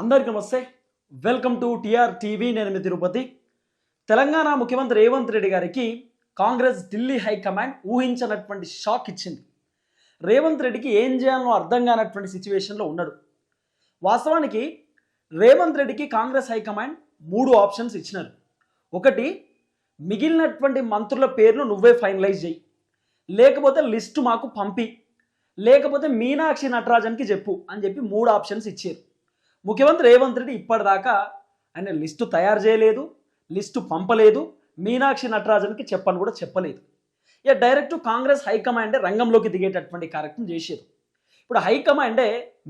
అందరికీ నమస్తే. Welcome to TR TV నేను మీ తిరుపతి. తెలంగాణ ముఖ్యమంత్రి రేవంత్ రెడ్డి గారికి కాంగ్రెస్ ఢిల్లీ హైకమాండ్ ఊహించినటువంటి షాక్ ఇచ్చింది. రేవంత్ రెడ్డికి ఏం చేయాలో అర్థం కానటువంటి సిచ్యువేషన్లో ఉన్నాడు. వాస్తవానికి రేవంత్ రెడ్డికి కాంగ్రెస్ హైకమాండ్ మూడు ఆప్షన్స్ ఇచ్చినారు. ఒకటి మిగిలినటువంటి మంత్రుల పేర్లు నువ్వే ఫైనలైజ్ చేయి. లేకపోతే లిస్టు మాకు పంపి. లేకపోతే మీనాక్షి నటరాజన్కి చెప్పు అని చెప్పి మూడు ఆప్షన్స్ ఇచ్చారు. ముఖ్యమంత్రి రేవంత్ రెడ్డి ఇప్పటిదాకా ఆయన లిస్టు తయారు చేయలేదు లిస్టు పంపలేదు మీనాక్షి నటరాజన్కి చెప్పని కూడా చెప్పలేదు. ఇక డైరెక్ట్ కాంగ్రెస్ హైకమాండే రంగంలోకి దిగేటటువంటి కార్యక్రమం చేసేది. ఇప్పుడు హైకమాండే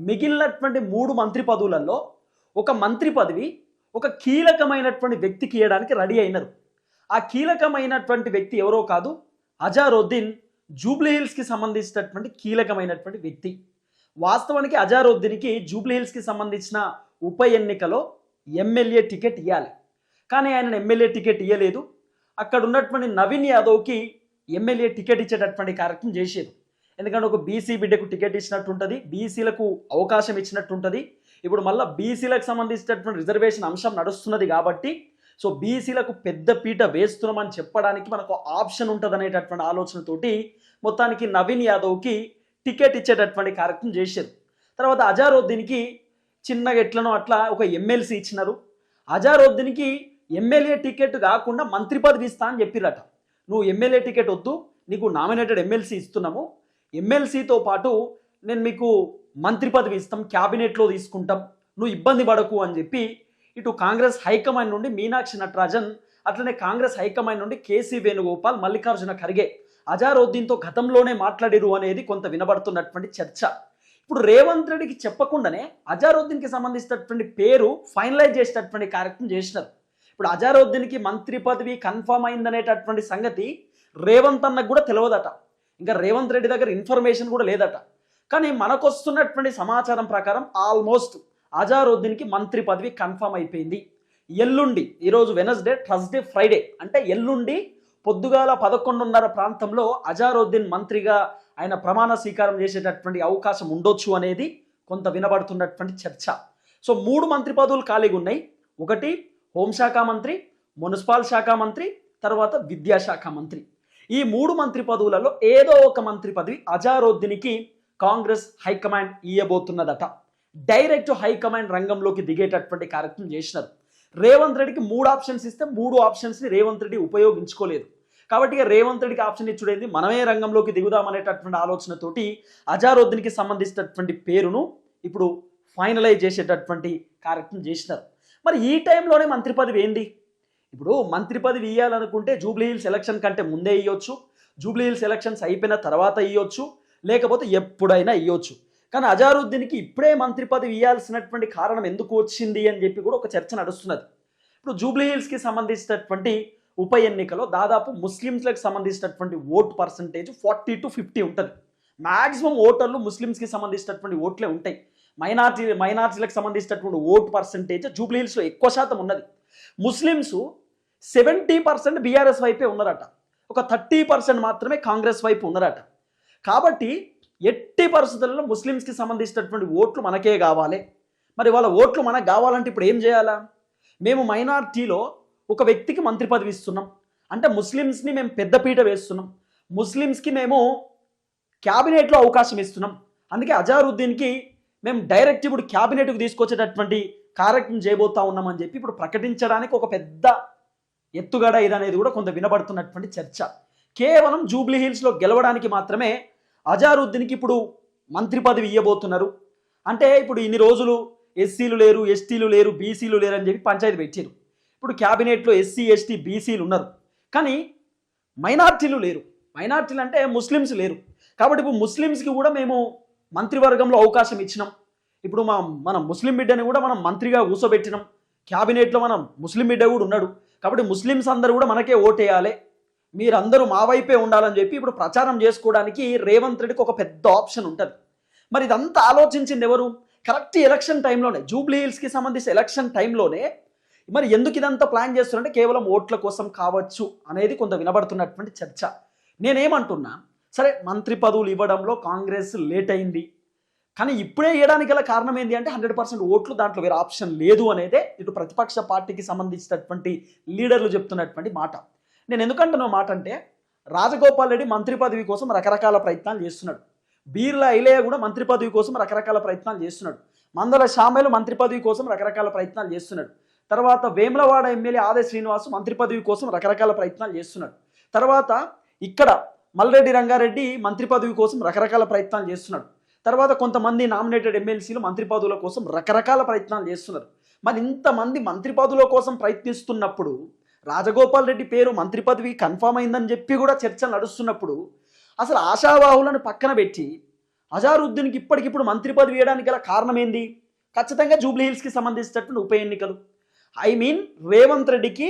మిగిలినటువంటి మూడు మంత్రి పదవులలో ఒక మంత్రి పదవి ఒక కీలకమైనటువంటి వ్యక్తికి ఇవ్వడానికి రెడీ అయినారు ఆ కీలకమైనటువంటి వ్యక్తి ఎవరో కాదు అజారుద్దీన్ జూబ్లీహిల్స్కి సంబంధించినటువంటి కీలకమైనటువంటి వ్యక్తి. వాస్తవానికి అజారుద్దీన్కి జూబ్లీహిల్స్కి సంబంధించిన ఉప ఎన్నికలో ఎమ్మెల్యే టికెట్ ఇవ్వాలి కానీ ఆయన ఎమ్మెల్యే టికెట్ ఇవ్వలేదు అక్కడ ఉన్నటువంటి నవీన్ యాదవ్కి ఎమ్మెల్యే టికెట్ ఇచ్చేటటువంటి కార్యక్రమం చేసేది. ఎందుకంటే ఒక బీసీ బిడ్డకు టికెట్ ఇచ్చినట్టు ఉంటుంది బీసీలకు అవకాశం ఇచ్చినట్టు ఉంటుంది ఇప్పుడు మళ్ళీ బీసీలకు సంబంధించినటువంటి రిజర్వేషన్ అంశం నడుస్తున్నది కాబట్టి సో బీసీలకు పెద్ద పీట వేస్తున్నామని చెప్పడానికి మనకు ఆప్షన్ ఉంటుంది అనేటటువంటి ఆలోచనతోటి మొత్తానికి నవీన్ యాదవ్కి టికెట్ ఇచ్చేటటువంటి కార్యక్రమం చేశారు. తర్వాత అజారుద్దీన్కి చిన్నగా ఎట్లనో అట్లా ఒక ఎమ్మెల్సీ ఇచ్చినారు. అజారుద్దీన్కి ఎమ్మెల్యే టికెట్ కాకుండా మంత్రి పదవి ఇస్తా అని చెప్పిరట. నువ్వు ఎమ్మెల్యే టికెట్ వద్దు నీకు నామినేటెడ్ ఎమ్మెల్సీ ఇస్తున్నాము. ఎమ్మెల్సీతో పాటు నేను మీకు మంత్రి పదవి ఇస్తాం క్యాబినెట్లో తీసుకుంటాం నువ్వు ఇబ్బంది పడకు అని చెప్పి ఇటు కాంగ్రెస్ హైకమాండ్ నుండి మీనాక్షి నటరాజన్ అట్లనే కాంగ్రెస్ హైకమాండ్ నుండి కేసీ వేణుగోపాల్ మల్లికార్జున ఖర్గే అజారుద్దీన్తో గతంలోనే మాట్లాడిరు అనేది కొంత వినబడుతున్నటువంటి చర్చ. ఇప్పుడు రేవంత్ రెడ్డికి చెప్పకుండానే అజారుద్దీన్కి సంబంధించినటువంటి పేరు ఫైనలైజ్ చేసేటటువంటి కార్యక్రమం చేసినారు. ఇప్పుడు అజారుద్దీన్కి మంత్రి పదవి కన్ఫర్మ్ అయిందనేటటువంటి సంగతి రేవంత్ అన్నకు కూడా తెలియదట. ఇంకా రేవంత్ రెడ్డి దగ్గర ఇన్ఫర్మేషన్ కూడా లేదట. కానీ మనకొస్తున్నటువంటి సమాచారం ప్రకారం ఆల్మోస్ట్ అజారుద్దీన్కి మంత్రి పదవి కన్ఫర్మ్ అయిపోయింది. ఎల్లుండి ఈరోజు వెనస్డే థర్స్డే ఫ్రైడే. అంటే ఎల్లుండి పొద్దుగాల పదకొండున్నర ప్రాంతంలో అజారుద్దీన్ మంత్రిగా ఆయన ప్రమాణ స్వీకారం చేసేటటువంటి అవకాశం ఉండొచ్చు అనేది కొంత వినబడుతున్నటువంటి చర్చ. సో మూడు మంత్రి పదవులు ఖాళీగా ఉన్నాయి. ఒకటి హోంశాఖ మంత్రి మున్సిపాల్ శాఖ మంత్రి తర్వాత విద్యాశాఖ మంత్రి. ఈ మూడు మంత్రి పదవులలో ఏదో ఒక మంత్రి పదవి అజారుద్దీన్కి కాంగ్రెస్ హైకమాండ్ ఇయ్యబోతున్నదట. డైరెక్ట్ హైకమాండ్ రంగంలోకి దిగేటటువంటి కార్యక్రమం చేసినారు. రేవంత్ రెడ్డికి మూడు ఆప్షన్స్ ఇస్తే మూడు ఆప్షన్స్ని రేవంత్ రెడ్డి ఉపయోగించుకోలేదు. కాబట్టి రేవంతుడికి రేవంత్ రెడ్డికి ఆప్షన్ ఇచ్చుడైంది మనమే రంగంలోకి దిగుదామనేటటువంటి ఆలోచనతోటి అజారుద్దీన్కి సంబంధించినటువంటి పేరును ఇప్పుడు ఫైనలైజ్ చేసేటటువంటి కార్యక్రమం చేసినారు. మరి ఈ టైంలోనే మంత్రి పదవి ఏంది? ఇప్పుడు మంత్రి పదవి ఇవ్వాలనుకుంటే జూబ్లీ హిల్స్ ఎలక్షన్ కంటే ముందే ఇవ్వచ్చు జూబ్లీ హిల్స్ ఎలక్షన్స్ అయిపోయిన తర్వాత ఇవ్వచ్చు లేకపోతే ఎప్పుడైనా ఇవ్వచ్చు కానీ అజారుద్దీన్కి ఇప్పుడే మంత్రి పదవి ఇవ్వాల్సినటువంటి కారణం ఎందుకు వచ్చింది అని చెప్పి కూడా ఒక చర్చ నడుస్తున్నది. ఇప్పుడు జూబ్లీ హిల్స్కి సంబంధించినటువంటి ఉప ఎన్నికలో దాదాపు ముస్లిమ్స్లకు సంబంధించినటువంటి vote percentage forty to fifty ఉంటుంది. మ్యాక్సిమం ఓటర్లు ముస్లిమ్స్కి సంబంధించినటువంటి ఓట్లే ఉంటాయి. మైనార్టీ మైనార్టీలకు సంబంధించినటువంటి ఓట్ పర్సంటేజ్ జూబ్లీ హిల్స్లో ఎక్కువ శాతం ఉన్నది. ముస్లిమ్స్ సెవెంటీ పర్సెంట్ బీఆర్ఎస్ వైపే ఉన్నారట. ఒక థర్టీ పర్సెంట్ మాత్రమే కాంగ్రెస్ వైపు ఉన్నారట. కాబట్టి ఎట్టి పరిస్థితుల్లో ముస్లిమ్స్కి సంబంధించినటువంటి ఓట్లు మనకే కావాలి. మరి వాళ్ళ ఓట్లు మనకు కావాలంటే ఇప్పుడు ఏం చేయాలా? మేము మైనార్టీలో ఒక వ్యక్తికి మంత్రి పదవి ఇస్తున్నాం. అంటే ముస్లిమ్స్ని మేము పెద్దపీట వేస్తున్నాం. ముస్లిమ్స్కి మేము క్యాబినెట్లో అవకాశం ఇస్తున్నాం. అందుకే అజారుద్దీన్కి మేము డైరెక్ట్ ఇప్పుడు క్యాబినెట్కి తీసుకొచ్చేటటువంటి కార్యక్రమం చేయబోతా ఉన్నామని చెప్పి ఇప్పుడు ప్రకటించడానికి ఒక పెద్ద ఎత్తుగడ ఇది అనేది కూడా కొంత వినబడుతున్నటువంటి చర్చ. కేవలం జూబ్లీ హిల్స్లో గెలవడానికి మాత్రమే అజారుద్దీన్కి ఇప్పుడు మంత్రి పదవి ఇవ్వబోతున్నారు అంటే ఇప్పుడు ఇన్ని రోజులు ఎస్సీలు లేరు ఎస్టీలు లేరు బీసీలు లేరు అని చెప్పి పంచాయతీ పెట్టారు. ఇప్పుడు క్యాబినెట్లో ఎస్సీ ఎస్టీ బీసీలు ఉన్నారు. కానీ మైనార్టీలు లేరు. మైనార్టీలు అంటే ముస్లిమ్స్ లేరు. కాబట్టి ఇప్పుడు ముస్లిమ్స్కి కూడా మేము మంత్రివర్గంలో అవకాశం ఇచ్చినాం. ఇప్పుడు మా మన ముస్లిం బిడ్డని కూడా మనం మంత్రిగా కూర్చోబెట్టినాం క్యాబినెట్లో మనం ముస్లిం బిడ్డ కూడా ఉన్నాడు. కాబట్టి ముస్లిమ్స్ అందరూ కూడా మనకే ఓటేయాలి. మీరందరూ మా వైపే ఉండాలని చెప్పి ఇప్పుడు ప్రచారం చేసుకోవడానికి రేవంత్ రెడ్డికి ఒక పెద్ద ఆప్షన్ ఉంటుంది. మరి ఇదంతా ఆలోచించింది ఎవరు? కరెక్ట్ ఎలక్షన్ టైంలోనే జూబ్లీ హిల్స్కి సంబంధించిన ఎలక్షన్ టైంలోనే మరి ఎందుకు ఇదంతా ప్లాన్ చేస్తున్నారంటే కేవలం ఓట్ల కోసం కావచ్చు అనేది కొంత వినబడుతున్నటువంటి చర్చ. నేనేమంటున్నా సరే మంత్రి పదవులు ఇవ్వడంలో కాంగ్రెస్ లేట్ అయింది. కానీ ఇప్పుడే వేయడానికి గల కారణం ఏంటి అంటే హండ్రెడ్ పర్సెంట్ ఓట్లు దాంట్లో వేరే ఆప్షన్ లేదు అనేదే ఇటు ప్రతిపక్ష పార్టీకి సంబంధించినటువంటి లీడర్లు చెప్తున్నటువంటి మాట. నేను ఎందుకంటున్నా మాట అంటే రాజగోపాల్ రెడ్డి మంత్రి పదవి కోసం రకరకాల ప్రయత్నాలు చేస్తున్నాడు. బీర్లా ఐలయ్య కూడా మంత్రి పదవి కోసం రకరకాల ప్రయత్నాలు చేస్తున్నాడు. మందల శామలు మంత్రి పదవి కోసం రకరకాల ప్రయత్నాలు చేస్తున్నాడు. తర్వాత వేములవాడ ఎమ్మెల్యే ఆదే శ్రీనివాస్ మంత్రి పదవి కోసం రకరకాల ప్రయత్నాలు చేస్తున్నాడు. తర్వాత ఇక్కడ మల్రెడ్డి రంగారెడ్డి మంత్రి పదవి కోసం రకరకాల ప్రయత్నాలు చేస్తున్నాడు. తర్వాత కొంతమంది నామినేటెడ్ ఎమ్మెల్సీలు మంత్రి పదవుల కోసం రకరకాల ప్రయత్నాలు చేస్తున్నారు. మరి ఇంతమంది మంత్రి పదవుల కోసం ప్రయత్నిస్తున్నప్పుడు రాజగోపాల్ రెడ్డి పేరు మంత్రి పదవి కన్ఫామ్ అయిందని చెప్పి కూడా చర్చలు నడుస్తున్నప్పుడు అసలు ఆశావాహులను పక్కన పెట్టి అజారుద్దీన్కి ఇప్పటికిప్పుడు మంత్రి పదవి వేయడానికి గల కారణం ఏంది? ఖచ్చితంగా జూబ్లీ హిల్స్కి సంబంధించినటువంటి ఉప ఎన్నికలు. ఐ మీన్ రేవంత్ రెడ్డికి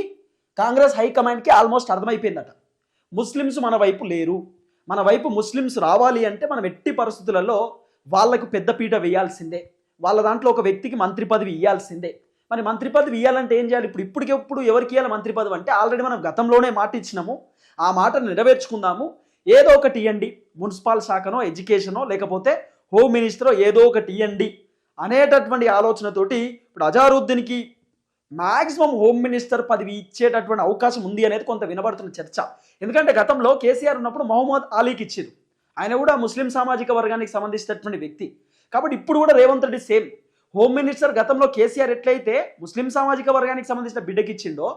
కాంగ్రెస్ హైకమాండ్కి ఆల్మోస్ట్ అర్థమైపోయిందట. ముస్లిమ్స్ మన వైపు లేరు. మన వైపు ముస్లిమ్స్ రావాలి అంటే మనం ఎట్టి పరిస్థితులలో వాళ్ళకు పెద్ద పీట వేయాల్సిందే. వాళ్ళ దాంట్లో ఒక వ్యక్తికి మంత్రి పదవి ఇవ్వాల్సిందే మరి మంత్రి పదవి ఇవ్వాలంటే ఏం చేయాలి? ఇప్పుడు ఇప్పటికెప్పుడు ఎవరికి ఇవ్వాలి మంత్రి పదవి అంటే ఆల్రెడీ మనం గతంలోనే మాట ఇచ్చినాము. ఆ మాటను నెరవేర్చుకుందాము. ఏదో ఒకటి ఇవ్వండి మున్సిపల్ శాఖనో ఎడ్యుకేషనో లేకపోతే హోమ్ మినిస్టరో ఏదో ఒకటి ఇవ్వండి అనేటటువంటి ఆలోచనతోటి ఇప్పుడు అజారుద్దీన్కి మాక్సిమం హోమ్ మినిస్టర్ పదవి ఇచ్చేటటువంటి అవకాశం ఉంది అనేది కొంత వినబడుతున్న చర్చ. ఎందుకంటే గతంలో కేసీఆర్ ఉన్నప్పుడు మహమ్మద్ అలీకి ఇచ్చేది ఆయన కూడా ముస్లిం సామాజిక వర్గానికి సంబంధించినటువంటి వ్యక్తి. కాబట్టి ఇప్పుడు కూడా Revanth Reddy same. Home minister గతంలో కేసీఆర్ ఎట్లయితే ముస్లిం సామాజిక వర్గానికి సంబంధించిన బిడ్డకి ఇచ్చిందో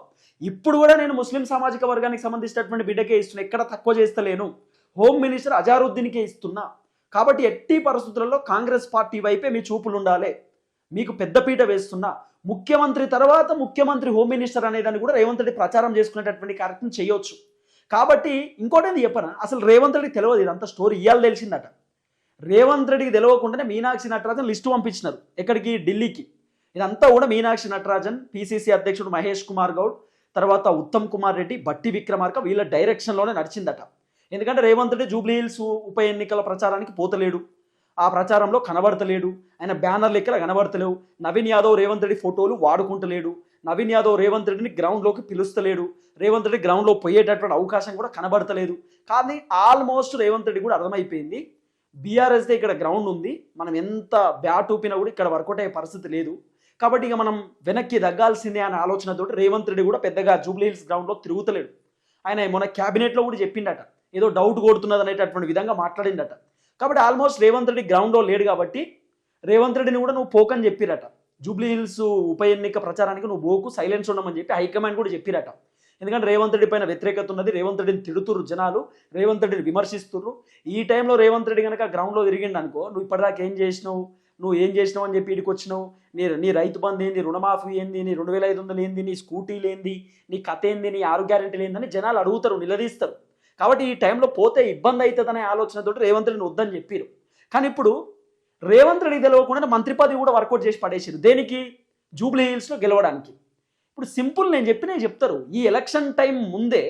ఇప్పుడు కూడా నేను ముస్లిం సామాజిక వర్గానికి సంబంధించినటువంటి బిడ్డకే ఇస్తున్నా ఎక్కడ తక్కువ చేస్తలేను. హోమ్ మినిస్టర్ అజారుద్దీన్కే ఇస్తున్నా. కాబట్టి ఎట్టి పరిస్థితులలో కాంగ్రెస్ పార్టీ వైపే మీ చూపులు ఉండాలి మీకు పెద్దపీట వేస్తున్నా ముఖ్యమంత్రి తర్వాత ముఖ్యమంత్రి హోమ్ మినిస్టర్ అనేదాన్ని కూడా రేవంత్ రెడ్డి ప్రచారం చేసుకునేటటువంటి కార్యక్రమం చేయొచ్చు. కాబట్టి ఇంకోటేది చెప్పనా? అసలు రేవంత్ రెడ్డికి తెలియదు ఇదంతా స్టోరీ ఇవాళ తెలిసిందట. రేవంత్ రెడ్డికి తెలియకుండానే మీనాక్షి నటరాజన్ లిస్టు పంపించినారు. ఎక్కడికి? ఢిల్లీకి. ఇదంతా కూడా మీనాక్షి నటరాజన్ పిసిసి అధ్యక్షుడు మహేష్ కుమార్ గౌడ్ తర్వాత ఉత్తమ్ కుమార్ రెడ్డి బట్టి విక్రమార్క వీళ్ళ డైరెక్షన్లోనే నడిచిందట. ఎందుకంటే రేవంత్ రెడ్డి జూబ్లీ హిల్స్ ఉప ఎన్నికల ప్రచారానికి పోతలేడు. ఆ ప్రచారంలో కనబడతలేడు. ఆయన బ్యానర్లు ఇక్కడ కనబడతలేవు. నవీన్ యాదవ్ రేవంత్ రెడ్డి ఫోటోలు వాడుకుంటలేడు. నవీన్ యాదవ్ రేవంత్ రెడ్డిని గ్రౌండ్లోకి పిలుస్తలేడు. రేవంత్ రెడ్డి గ్రౌండ్లో పోయేటటువంటి అవకాశం కూడా కనబడతలేదు. కానీ ఆల్మోస్ట్ రేవంత్ రెడ్డి కూడా అర్థమైపోయింది. బీఆర్ఎస్దే ఇక్కడ గ్రౌండ్ ఉంది. మనం ఎంత బ్యాట్ ఊపినా కూడా ఇక్కడ వర్కౌట్ అయ్యే పరిస్థితి లేదు. కాబట్టి ఇక మనం వెనక్కి తగ్గాల్సిందే అనే ఆలోచనతో రేవంత్ రెడ్డి కూడా పెద్దగా జూబ్లీ హిల్స్ గ్రౌండ్లో తిరుగుతలేడు. ఆయన మన క్యాబినెట్లో కూడా చెప్పిండట. ఏదో డౌట్ కొడుతున్నది అనేటటువంటి విధంగా మాట్లాడిండట. కాబట్టి ఆల్మోస్ట్ రేవంత్ రెడ్డి గ్రౌండ్లో లేడు కాబట్టి రేవంత్ రెడ్డిని కూడా నువ్వు పోకని చెప్పిరట. జూబ్లీ హిల్స్ ఉప ఎన్నిక ప్రచారానికి నువ్వు పోకు సైలెన్స్ ఉండమని చెప్పి హైకమాండ్ కూడా చెప్పిరట. ఎందుకంటే రేవంత్ రెడ్డి పైన వ్యతిరేకత ఉన్నది రేవంత్ రెడ్డిని తిడుతురు జనాలు రేవంత్ రెడ్డిని విమర్శిస్తున్నారు ఈ టైంలో రేవంత్ రెడ్డి కనుక గ్రౌండ్లో తిరిగిండు అనుకో నువ్వు ఇప్పటిదాకా ఏం చేసినావు? నువ్వు ఏం చేసినావు అని చెప్పి ఇడికి వచ్చినావు నీ నీ రైతు బంధు ఏంది? రుణమాఫీ ఏంది? నీ రెండు వేల ఐదు వందలు ఏంది? నీ స్కూటీలు ఏంది నీ కథ ఏంది? నీ ఆరు గ్యారెంటీలు ఏందని జనాలు అడుగుతారు నిలదీస్తారు. కాబట్టి ఈ టైంలో పోతే ఇబ్బంది అవుతుందనే ఆలోచనతో రేవంత్ రెడ్డిని వద్దని చెప్పారు. కానీ ఇప్పుడు రేవంత్ రెడ్డి తెలియకుండా మంత్రి పదవి కూడా వర్కౌట్ చేసి పడేసారు దేనికి? జూబ్లీ హిల్స్లో గెలవడానికి. ఇప్పుడు సింపుల్ నేను చెప్పినే చెప్తారు. ఈ ఎలక్షన్ టైం ముందే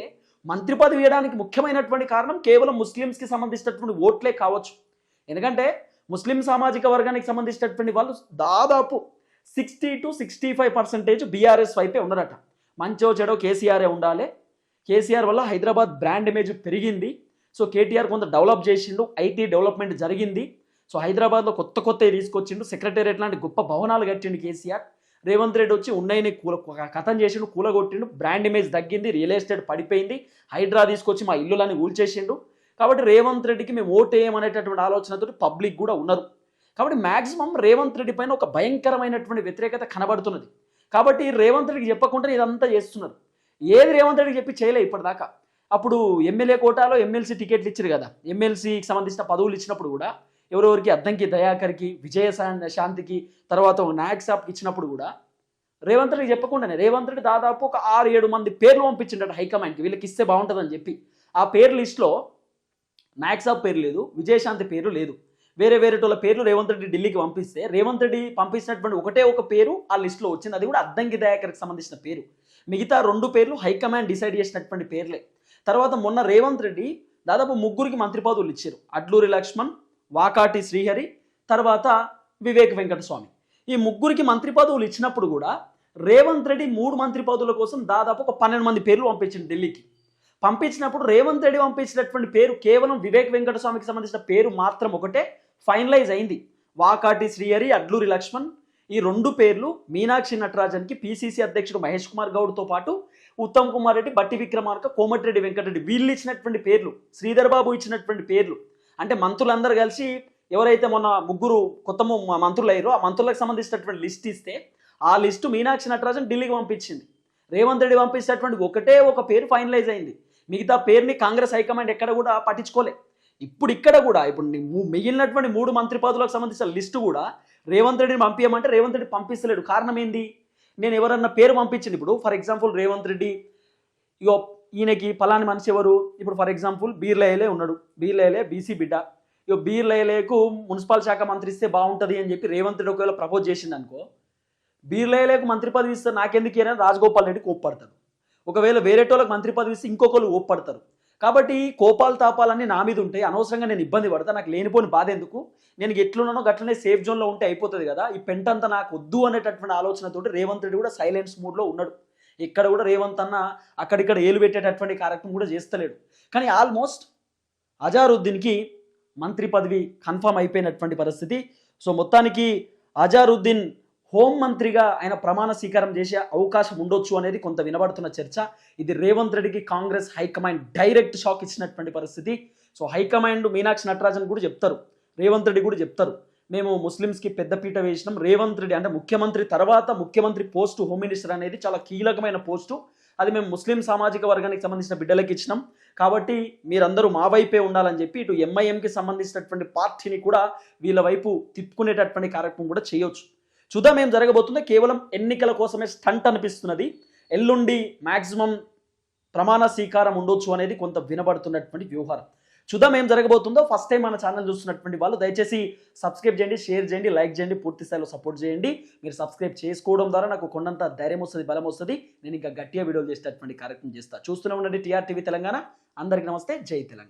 మంత్రి పదవి వేయడానికి ముఖ్యమైనటువంటి కారణం కేవలం ముస్లిమ్స్కి సంబంధించినటువంటి ఓట్లే కావచ్చు. ఎందుకంటే ముస్లిం సామాజిక వర్గానికి సంబంధించినటువంటి వాళ్ళు దాదాపు sixty to sixty five percentage BRS వైపే ఉన్నారట మంచో చెడో కేసీఆరే ఉండాలి కేసీఆర్ వల్ల హైదరాబాద్ బ్రాండ్ ఇమేజ్ పెరిగింది. సో కేటీఆర్ కొంత డెవలప్ చేసిండు ఐటీ డెవలప్మెంట్ జరిగింది. సో హైదరాబాద్లో కొత్త కొత్తవి తీసుకొచ్చిండు సెక్రటేరియట్ లాంటి గొప్ప భవనాలు కట్టిండు కేసీఆర్. రేవంత్ రెడ్డి వచ్చి ఉన్నాయని కూల కథం చేసిండు కూలగొట్టిండు బ్రాండ్ ఇమేజ్ తగ్గింది రియల్ ఎస్టేట్ పడిపోయింది హైడ్రా తీసుకొచ్చి మా ఇల్లులని కూల్చేసిండు కాబట్టి రేవంత్ రెడ్డికి మేము ఓటేయమనేటటువంటి ఆలోచనతో పబ్లిక్ కూడా ఉన్నారు. కాబట్టి మ్యాక్సిమం రేవంత్ రెడ్డి పైన ఒక భయంకరమైనటువంటి వ్యతిరేకత కనబడుతున్నది. కాబట్టి రేవంత్ రెడ్డికి చెప్పకుండా ఇదంతా చేస్తున్నారు. ఏది రేవంత్ రెడ్డికి చెప్పి చేయలే ఇప్పటిదాకా. అప్పుడు ఎమ్మెల్యే కోటాలో ఎమ్మెల్సీ టికెట్లు ఇచ్చారు కదా. ఎమ్మెల్సీకి సంబంధించిన పదవులు ఇచ్చినప్పుడు కూడా ఎవరెవరికి అద్దంకి దయాకర్కి విజయ శాంతికి తర్వాత ఒక నాయక్ సాబ్కి ఇచ్చినప్పుడు కూడా రేవంత్ రెడ్డి చెప్పకుండానే రేవంత్ రెడ్డి దాదాపు ఒక ఆరు ఏడు మంది పేర్లు పంపించిండట హైకమాండ్కి. వీళ్ళకి ఇస్తే బాగుంటుందని చెప్పి. ఆ పేరు లిస్ట్లో నాయక్ సాబ్ పేరు లేదు విజయశాంతి పేరు లేదు. వేరే వేరే వాళ్ళ పేర్లు రేవంత్ రెడ్డి ఢిల్లీకి పంపిస్తే రేవంత్ రెడ్డి పంపించినటువంటి ఒకటే ఒక పేరు ఆ లిస్టులో వచ్చింది. అది కూడా అద్దంకి దయాకర్కి సంబంధించిన పేరు. మిగతా రెండు పేర్లు హైకమాండ్ డిసైడ్ చేసినటువంటి పేర్లే. తర్వాత మొన్న రేవంత్ రెడ్డి దాదాపు ముగ్గురికి మంత్రి పదవులు ఇచ్చారు. అడ్లూరి లక్ష్మణ్ వాకాటి శ్రీహరి తర్వాత వివేక్ వెంకటస్వామి. ఈ ముగ్గురికి మంత్రి పదవులు ఇచ్చినప్పుడు కూడా రేవంత్ రెడ్డి మూడు మంత్రి పదవుల కోసం దాదాపు ఒక పన్నెండు మంది పేర్లు పంపించింది ఢిల్లీకి. పంపించినప్పుడు రేవంత్ రెడ్డి పంపించినటువంటి పేరు కేవలం వివేక్ వెంకటస్వామికి సంబంధించిన పేరు మాత్రం ఒకటే ఫైనలైజ్ అయింది. వాకాటి శ్రీహరి అడ్లూరి లక్ష్మణ్ ఈ రెండు పేర్లు మీనాక్షి నటరాజన్కి పిసిసి అధ్యక్షుడు మహేష్ కుమార్ గౌడ్తో పాటు ఉత్తమ్ కుమార్ రెడ్డి బట్టి విక్రమార్క కోమటిరెడ్డి వెంకటరెడ్డి వీళ్ళు ఇచ్చినటువంటి పేర్లు శ్రీధర్ బాబు ఇచ్చినటువంటి పేర్లు. అంటే మంత్రులందరూ కలిసి ఎవరైతే మొన్న ముగ్గురు కొత్త మంత్రులు అయ్యారో ఆ మంత్రులకు సంబంధించినటువంటి లిస్ట్ ఇస్తే ఆ లిస్టు మీనాక్షి నటరాజన్ ఢిల్లీకి పంపించింది. రేవంత్ రెడ్డి పంపించినటువంటి ఒకటే ఒక పేరు ఫైనలైజ్ అయింది. మిగతా పేరుని కాంగ్రెస్ హైకమాండ్ ఎక్కడ కూడా పట్టించుకోలే. ఇప్పుడు ఇక్కడ కూడా ఇప్పుడు మిగిలినటువంటి మూడు మంత్రి పదవులకు సంబంధించిన లిస్టు కూడా రేవంత్ రెడ్డిని పంపించమంటే రేవంత్ రెడ్డి పంపిస్తలేడు. కారణం ఏంది? నేను ఎవరన్నా పేరు పంపించింది ఇప్పుడు. ఫర్ ఎగ్జాంపుల్ రేవంత్ రెడ్డి ఇగో ఈయనకి పలాని మనిషి ఎవరు? ఇప్పుడు ఫర్ ఎగ్జాంపుల్ బీర్లయలే ఉన్నాడు. బీర్లయలే బీసీ బిడ్డ. ఇగో బీర్లయలేకు మున్సిపల్ శాఖ మంత్రి ఇస్తే బాగుంటుంది అని చెప్పి రేవంత్ రెడ్డి ఒకవేళ ప్రపోజ్ చేసింది అనుకో బీర్లయలేకు మంత్రి పదవి ఇస్తే నాకెందుకు అని రాజగోపాల్ రెడ్డి కోప్పడతాడు. ఒకవేళ వేరేటోళ్ళకి మంత్రి పదవి ఇస్తే ఇంకొకరు ఓప్పడతారు కాబట్టి కోపాలు తాపాలన్నీ నా మీద ఉంటాయి. అనవసరంగా నేను ఇబ్బంది పడతా. నాకు లేనిపోని బాధ ఎందుకు? నేను ఎట్లున్నానో గట్లనే సేఫ్ జోన్లో ఉంటే అయిపోతుంది కదా. ఈ పెంటంతా నాకు వద్దు అనేటటువంటి ఆలోచనతోటి రేవంత్ రెడ్డి కూడా సైలెన్స్ మూడ్లో ఉన్నాడు. ఇక్కడ కూడా రేవంత్ అన్న అక్కడిక్కడ ఏలు పెట్టేటటువంటి కార్యక్రమం కూడా చేస్తలేడు. కానీ ఆల్మోస్ట్ అజారుద్దీన్కి మంత్రి పదవి కన్ఫర్మ్ అయిపోయినటువంటి పరిస్థితి. సో మొత్తానికి అజారుద్దీన్ హోం మంత్రిగా ఆయన ప్రమాణ స్వీకారం చేసే అవకాశం ఉండొచ్చు అనేది కొంత వినబడుతున్న చర్చ. ఇది రేవంత్ రెడ్డికి కాంగ్రెస్ హైకమాండ్ డైరెక్ట్ షాక్ ఇచ్చినటువంటి పరిస్థితి. సో హైకమాండ్ మీనాక్షి నటరాజన్ కూడా చెప్తారు. రేవంత్ రెడ్డి కూడా చెప్తారు. మేము ముస్లిమ్స్కి పెద్దపీట వేసినాం. రేవంత్ రెడ్డి అంటే ముఖ్యమంత్రి తర్వాత ముఖ్యమంత్రి పోస్టు హోమ్ మినిస్టర్ అనేది చాలా కీలకమైన పోస్టు. అది మేము ముస్లిం సామాజిక వర్గానికి సంబంధించిన బిడ్డలకి ఇచ్చినాం. కాబట్టి మీరందరూ మా వైపే ఉండాలని చెప్పి ఇటు ఎంఐఎంకి సంబంధించినటువంటి పార్టీని కూడా వీళ్ళ వైపు తిప్పుకునేటటువంటి కార్యక్రమం కూడా చేయొచ్చు. చూద్దాం ఏం జరగబోతుందో. కేవలం ఎన్నికల కోసమే స్టంట్ అనిపిస్తున్నది. ఎల్లుండి మ్యాక్సిమం ప్రమాణ స్వీకారం ఉండొచ్చు అనేది కొంత వినబడుతున్నటువంటి వ్యవహారం. చూద్దాం ఏం జరగబోతుందో. ఫస్ట్ టైం మన ఛానల్ చూస్తున్నటువంటి వాళ్ళు దయచేసి సబ్స్క్రైబ్ చేయండి షేర్ చేయండి లైక్ చేయండి పూర్తి స్థాయిలో సపోర్ట్ చేయండి. మీరు సబ్స్క్రైబ్ చేసుకోవడం ద్వారా నాకు కొండంత ధైర్యం వస్తుంది బలం వస్తుంది. నేను ఇంకా గట్టిగా వీడియోలు చేసేటటువంటి కార్యక్రమం చేస్తా. చూస్తూనే ఉండండి టీఆర్ టీవీ తెలంగాణ. అందరికీ నమస్తే జై తెలంగాణ.